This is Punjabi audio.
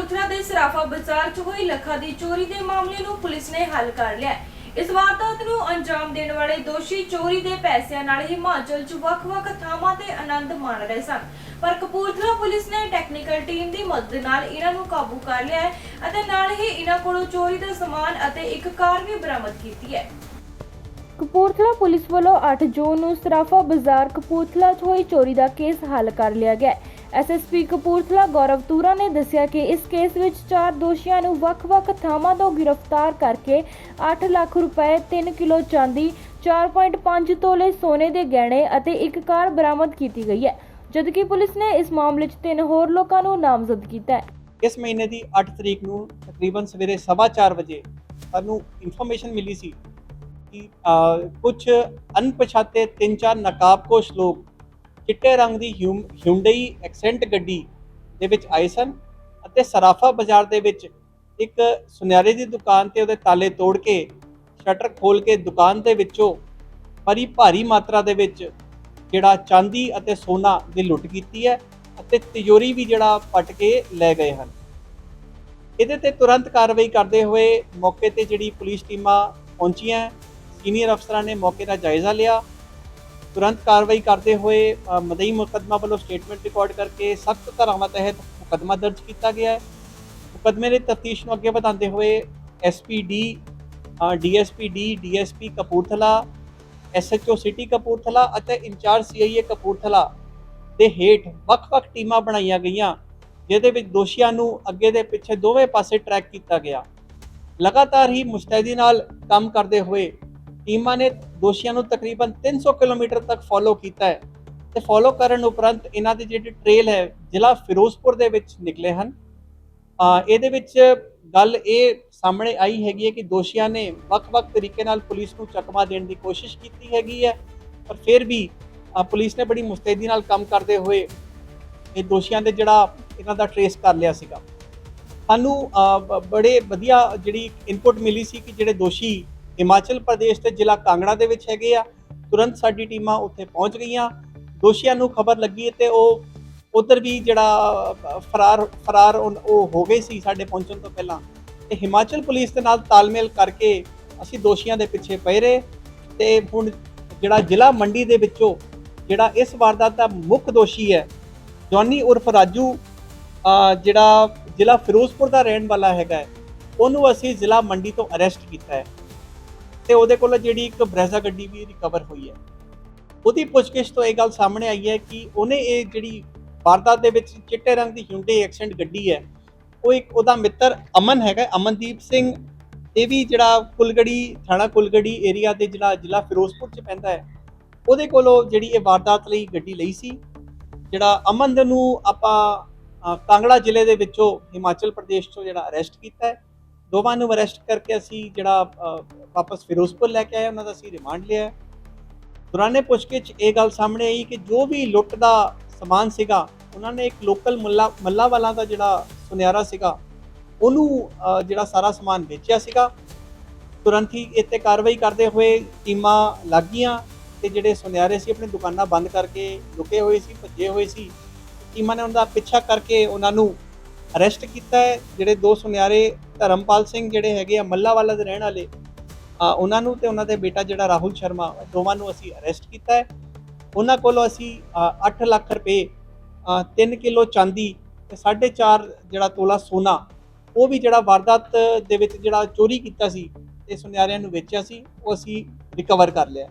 ਬਾਜ਼ਾਰ 'ਚ ਹੋਈ ਲੱਖਾਂ ਦੀ ਚੋਰੀ ਦੇ ਮਾਮਲੇ ਨੂੰ ਪੁਲਿਸ ਨੇ ਹੱਲ ਕਰ ਲਿਆ ਹੈ। ਇਸ ਵਾਰਦਾਤ ਨੂੰ ਅੰਜਾਮ ਦੇਣ ਵਾਲੇ ਦੋਸ਼ੀ ਚੋਰੀ ਦੇ ਪੈਸਿਆਂ ਨਾਲ ਹਿਮਾਚਲ 'ਚ ਵੱਖ-ਵੱਖ ਥਾਵਾਂ ਤੇ ਆਨੰਦ ਮਾਣ ਰਹੇ ਸਨ। ਪਰ ਕਪੂਰਥਲਾ ਪੁਲਿਸ ਨੇ ਟੈਕਨੀਕਲ ਟੀਮ ਦੀ ਮਦਦ ਨਾਲ ਇਹਨਾਂ ਨੂੰ ਕਾਬੂ ਕਰ ਲਿਆ ਹੈ ਅਤੇ ਨਾਲ ਹੀ ਇਹਨਾਂ ਕੋਲੋਂ ਚੋਰੀ ਦਾ ਸਮਾਨ ਅਤੇ ਇੱਕ ਕਾਰ ਵੀ ਬਰਾਮਦ ਕੀਤੀ ਹੈ। ਕਪੂਰਥਲਾ ਪੁਲਿਸ ਵੱਲੋਂ 8 ਜੂਨ ਨੂੰ ਸਰਾਫਾ ਬਾਜ਼ਾਰ ਕਪੂਰਥਲਾ 'ਚ ਹੋਈ ਚੋਰੀ ਦਾ ਕੇਸ ਹੱਲ ਕਰ ਲਿਆ ਗਿਆ ਹੈ। ਐਸਐਸਪੀ ਕਪੂਰਥਲਾ ਗੌਰਵ ਤੂਰਾ ਨੇ ਦੱਸਿਆ ਕਿ ਇਸ ਕੇਸ ਵਿੱਚ ਚਾਰ ਦੋਸ਼ੀਆਂ ਨੂੰ ਵੱਖ-ਵੱਖ ਥਾਵਾਂ ਤੋਂ ਗ੍ਰਿਫਤਾਰ ਕਰਕੇ 8 ਲੱਖ ਰੁਪਏ 3 ਕਿਲੋ ਚਾਂਦੀ 4.5 ਤੋਲੇ ਸੋਨੇ ਦੇ ਗਹਿਣੇ ਅਤੇ ਇੱਕ ਕਾਰ ਬਰਾਮਦ ਕੀਤੀ ਗਈ ਹੈ। ਜਦਕਿ ਪੁਲਿਸ ਨੇ ਇਸ ਮਾਮਲੇ 'ਚ ਤਿੰਨ ਹੋਰ ਲੋਕਾਂ ਨੂੰ ਨਾਮਜ਼ਦ ਕੀਤਾ ਹੈ। ਇਸ ਮਹੀਨੇ ਦੀ 8 ਤਰੀਕ ਨੂੰ ਤਕਰੀਬਨ ਸਵੇਰੇ 4:30 ਵਜੇ ਸਾਨੂੰ ਇਨਫੋਰਮੇਸ਼ਨ ਮਿਲੀ ਸੀ ਕਿ ਕੁਝ ਅਣਪਛਾਤੇ ਤਿੰਨ ਚਾਰ ਨਕਾਬਪੋਸ਼ ਲੋਕ ਚਿੱਟੇ ਰੰਗ ਦੀ ਹਿਊਂਡਈ ਐਕਸੈਂਟ ਗੱਡੀ ਦੇ ਵਿੱਚ ਆਏ ਸਨ ਅਤੇ ਸਰਾਫਾ ਬਾਜ਼ਾਰ ਦੇ ਵਿੱਚ ਇੱਕ ਸੁਨਿਆਰੇ ਦੀ ਦੁਕਾਨ ਤੇ ਉਹਦੇ ਤਾਲੇ ਤੋੜ ਕੇ, ਸ਼ਟਰ ਖੋਲ ਕੇ ਦੁਕਾਨ ਦੇ ਵਿੱਚੋਂ ਬੜੀ ਭਾਰੀ ਮਾਤਰਾ ਦੇ ਵਿੱਚ ਜਿਹੜਾ ਚਾਂਦੀ ਅਤੇ ਸੋਨਾ ਦੀ ਲੁੱਟ ਕੀਤੀ ਹੈ ਅਤੇ ਤਿਜੋਰੀ ਵੀ ਜਿਹੜਾ ਪਟ ਕੇ ਲੈ ਗਏ ਹਨ। ਇਹਦੇ ਤੇ ਤੁਰੰਤ ਕਾਰਵਾਈ ਕਰਦੇ ਹੋਏ ਮੌਕੇ ਤੇ ਜਿਹੜੀ ਪੁਲਿਸ ਟੀਮਾਂ ਪਹੁੰਚੀਆਂ, ਸੀਨੀਅਰ ਅਫਸਰਾਂ ਨੇ ਮੌਕੇ ਦਾ ਜਾਇਜ਼ਾ ਲਿਆ ਤੁਰੰਤ ਕਾਰਵਾਈ ਕਰਦੇ ਹੋਏ ਮਦਈ ਮੁਕੱਦਮਾ ਵੱਲੋਂ ਸਟੇਟਮੈਂਟ ਰਿਕਾਰਡ ਕਰਕੇ ਸਖਤ ਧਾਰਾਵਾਂ ਤਹਿਤ ਮੁਕੱਦਮਾ ਦਰਜ ਕੀਤਾ ਗਿਆ ਹੈ। ਮੁਕੱਦਮੇ ਦੀ ਤਫਤੀਸ਼ ਨੂੰ ਅੱਗੇ ਵਧਾਉਂਦੇ ਹੋਏ SPD DSP D DSP Kapurthala SHO city Kapurthala ਅਤੇ ਇੰਚਾਰਜ ਸੀਆਈਏ ਕਪੂਰਥਲਾ ਦੇ ਹੇਠ ਵੱਖ-ਵੱਖ ਟੀਮਾਂ ਬਣਾਈਆਂ ਗਈਆਂ, ਜਿਹਦੇ ਵਿੱਚ ਦੋਸ਼ੀਆਂ ਨੂੰ ਅੱਗੇ ਦੇ ਪਿੱਛੇ ਦੋਵੇਂ ਪਾਸੇ ਟਰੈਕ ਕੀਤਾ ਗਿਆ। ਲਗਾਤਾਰ ਹੀ ਮੁਸਤੈਦੀ ਨਾਲ ਕੰਮ ਕਰਦੇ ਹੋਏ ਟੀਮਾਂ ਨੇ ਦੋਸ਼ੀਆਂ ਨੂੰ ਤਕਰੀਬਨ 300 ਕਿਲੋਮੀਟਰ ਤੱਕ ਫੋਲੋ ਕੀਤਾ ਹੈ। ਤੇ ਫੋਲੋ ਕਰਨ ਉਪਰੰਤ ਇਹਨਾਂ ਦੀ ਜਿਹੜੀ ਟ੍ਰੇਲ ਹੈ, ਜ਼ਿਲ੍ਹਾ ਫਿਰੋਜ਼ਪੁਰ ਦੇ ਵਿੱਚ ਨਿਕਲੇ ਹਨ। ਇਹਦੇ ਵਿੱਚ ਗੱਲ ਇਹ ਸਾਹਮਣੇ ਆਈ ਹੈਗੀ ਹੈ ਕਿ ਦੋਸ਼ੀਆਂ ਨੇ ਵੱਖ-ਵੱਖ ਤਰੀਕੇ ਨਾਲ ਪੁਲਿਸ ਨੂੰ ਚਕਮਾ ਦੇਣ ਦੀ ਕੋਸ਼ਿਸ਼ ਕੀਤੀ ਹੈਗੀ ਹੈ, ਪਰ ਫਿਰ ਵੀ ਪੁਲਿਸ ਨੇ ਬੜੀ ਮੁਸਤੈਦੀ ਨਾਲ ਕੰਮ ਕਰਦੇ ਹੋਏ ਇਹ ਦੋਸ਼ੀਆਂ ਦੇ ਜਿਹੜਾ ਇਹਨਾਂ ਦਾ ਟਰੇਸ ਕਰ ਲਿਆ ਸੀਗਾ। ਸਾਨੂੰ ਬੜੇ ਵਧੀਆ ਜਿਹੜੀ ਇਨਪੁਟ ਮਿਲੀ ਸੀ ਕਿ ਜਿਹੜੇ ਦੋਸ਼ੀ ਹਿਮਾਚਲ ਪ੍ਰਦੇਸ਼ ਤੇ ਜ਼ਿਲ੍ਹਾ ਕਾਂਗੜਾ ਦੇ ਵਿੱਚ ਹੈਗੇ ਆ। ਤੁਰੰਤ ਸਾਡੀ ਟੀਮਾਂ ਉੱਥੇ ਪਹੁੰਚ ਗਈਆਂ। ਦੋਸ਼ੀਆਂ ਨੂੰ ਖਬਰ ਲੱਗੀ ਤੇ ਉਹ ਉਧਰ ਵੀ ਜਿਹੜਾ ਫਰਾਰ ਫਰਾਰ ਉਹ ਉਹ ਹੋ ਗਏ ਸੀ ਸਾਡੇ ਪਹੁੰਚਣ ਤੋਂ ਪਹਿਲਾਂ। ਤੇ ਹਿਮਾਚਲ ਪੁਲਿਸ ਦੇ ਨਾਲ ਤਾਲਮੇਲ ਕਰਕੇ ਅਸੀਂ ਦੋਸ਼ੀਆਂ ਦੇ ਪਿੱਛੇ ਪਏ ਰਹੇ ਤੇ ਹੁਣ ਜਿਹੜਾ ਜ਼ਿਲ੍ਹਾ ਮੰਡੀ ਦੇ ਵਿੱਚੋਂ ਜਿਹੜਾ ਇਸ ਵਾਰਦਾਤ ਦਾ ਮੁੱਖ ਦੋਸ਼ੀ ਹੈ, ਜੌਨੀ ਉਰਫ ਰਾਜੂ ਜਿਹੜਾ ਜ਼ਿਲ੍ਹਾ ਫਿਰੋਜ਼ਪੁਰ ਦਾ ਰਹਿਣ ਵਾਲਾ ਹੈਗਾ ਉਹਨੂੰ ਅਸੀਂ ਜ਼ਿਲ੍ਹਾ ਮੰਡੀ ਤੋਂ ਅਰੈਸਟ ਕੀਤਾ ਹੈ। ਤੇ ਉਹਦੇ ਕੋਲ ਜਿਹੜੀ ਇੱਕ ਬ੍ਰੈਜ਼ਾ ਗੱਡੀ ਵੀ ਰਿਕਵਰ ਹੋਈ ਹੈ। ਉਹਦੀ ਪੁੱਛਗਿੱਛ ਤੋਂ ਇਹ ਗੱਲ ਸਾਹਮਣੇ ਆਈ ਹੈ ਕਿ ਉਹਨੇ ਇਹ ਜਿਹੜੀ ਵਾਰਦਾਤ ਦੇ ਵਿੱਚ ਚਿੱਟੇ ਰੰਗ ਦੀ ਹਿਊਂਡਈ ਐਕਸੈਂਟ ਗੱਡੀ ਹੈ, ਉਹ ਇੱਕ ਉਹਦਾ ਮਿੱਤਰ ਅਮਨ ਹੈਗਾ, ਅਮਨਦੀਪ ਸਿੰਘ। ਇਹ ਵੀ ਜਿਹੜਾ ਕੁਲਗੜੀ, ਥਾਣਾ ਕੁਲਗੜੀ ਏਰੀਆ ਦੇ ਜਿਹੜਾ ਜ਼ਿਲ੍ਹਾ ਫਿਰੋਜ਼ਪੁਰ ਚ ਪੈਂਦਾ ਹੈ, ਉਹਦੇ ਕੋਲੋਂ ਜਿਹੜੀ ਇਹ ਵਾਰਦਾਤ ਲਈ ਗੱਡੀ ਲਈ ਸੀ। ਜਿਹੜਾ ਅਮਨ ਨੂੰ ਆਪਾਂ ਕਾਂਗੜਾ ਜ਼ਿਲ੍ਹੇ ਦੇ ਵਿੱਚੋਂ ਹਿਮਾਚਲ ਪ੍ਰਦੇਸ਼ ਤੋਂ ਜਿਹੜਾ ਅਰੈਸਟ ਕੀਤਾ ਹੈ। ਦੋਵਾਂ ਨੂੰ ਅਰੈਸਟ ਕਰਕੇ ਅਸੀਂ ਜਿਹੜਾ ਵਾਪਸ ਫਿਰੋਜ਼ਪੁਰ ਲੈ ਕੇ ਆਏ, ਉਹਨਾਂ ਦਾ ਅਸੀਂ ਰਿਮਾਂਡ ਲਿਆ ਦੌਰਾਨੇ ਪੁੱਛਗਿੱਛ ਇਹ ਗੱਲ ਸਾਹਮਣੇ ਆਈ ਕਿ ਜੋ ਵੀ ਲੁੱਟ ਦਾ ਸਮਾਨ ਸੀਗਾ, ਉਹਨਾਂ ਨੇ ਇੱਕ ਲੋਕਲ ਮੁੱਲਾ, ਮੱਲਾ ਵਾਲਾ ਦਾ ਜਿਹੜਾ ਸੁਨਿਆਰਾ ਸੀਗਾ, ਉਹਨੂੰ ਜਿਹੜਾ ਸਾਰਾ ਸਮਾਨ ਵੇਚਿਆ ਸੀਗਾ। ਤੁਰੰਤ ਹੀ ਇੱਥੇ ਕਾਰਵਾਈ ਕਰਦੇ ਹੋਏ ਟੀਮਾਂ ਲੱਗ ਗਈਆਂ ਤੇ ਜਿਹੜੇ ਸੁਨਿਆਰੇ ਸੀ, ਆਪਣੀ ਦੁਕਾਨਾਂ ਬੰਦ ਕਰਕੇ ਲੁਕੇ ਹੋਏ ਸੀ, ਭੱਜੇ ਹੋਏ ਸੀ। ਟੀਮਾਂ ਨੇ ਉਹਨਾਂ ਦਾ ਪਿੱਛਾ ਕਰਕੇ ਉਹਨਾਂ ਨੂੰ ਅਰੈਸਟ ਕੀਤਾ ਹੈ। ਜਿਹੜੇ ਦੋ ਸੁਨਿਆਰੇ ਧਰਮਪਾਲ ਸਿੰਘ ਜਿਹੜੇ ਹੈਗੇ ਆ ਮੱਲਾਵਾਲਾ ਦੇ ਰਹਿਣ ਵਾਲੇ ਆ ਉਹਨਾਂ ਨੂੰ ਤੇ ਉਹਨਾਂ ਦੇ ਬੇਟਾ ਜਿਹੜਾ ਰਾਹੁਲ ਸ਼ਰਮਾ ਦੋਵਾਂ ਨੂੰ ਅਸੀਂ ਅਰੈਸਟ ਕੀਤਾ ਹੈ। ਉਹਨਾਂ ਕੋਲੋਂ ਅਸੀਂ ਅ, 8 ਲੱਖ ਰੁਪਏ 3 ਕਿਲੋ ਚਾਂਦੀ ਤੇ 4.5 ਜਿਹੜਾ ਤੋਲਾ ਸੋਨਾ ਉਹ ਵੀ ਜਿਹੜਾ ਵਾਰਦਾਤ ਦੇ ਵਿੱਚ ਜਿਹੜਾ ਚੋਰੀ ਕੀਤਾ ਸੀ ਤੇ ਸੁਨਿਆਰਿਆਂ ਨੂੰ ਵੇਚਿਆ ਸੀ ਉਹ ਅਸੀਂ ਰਿਕਵਰ ਕਰ ਲਿਆ।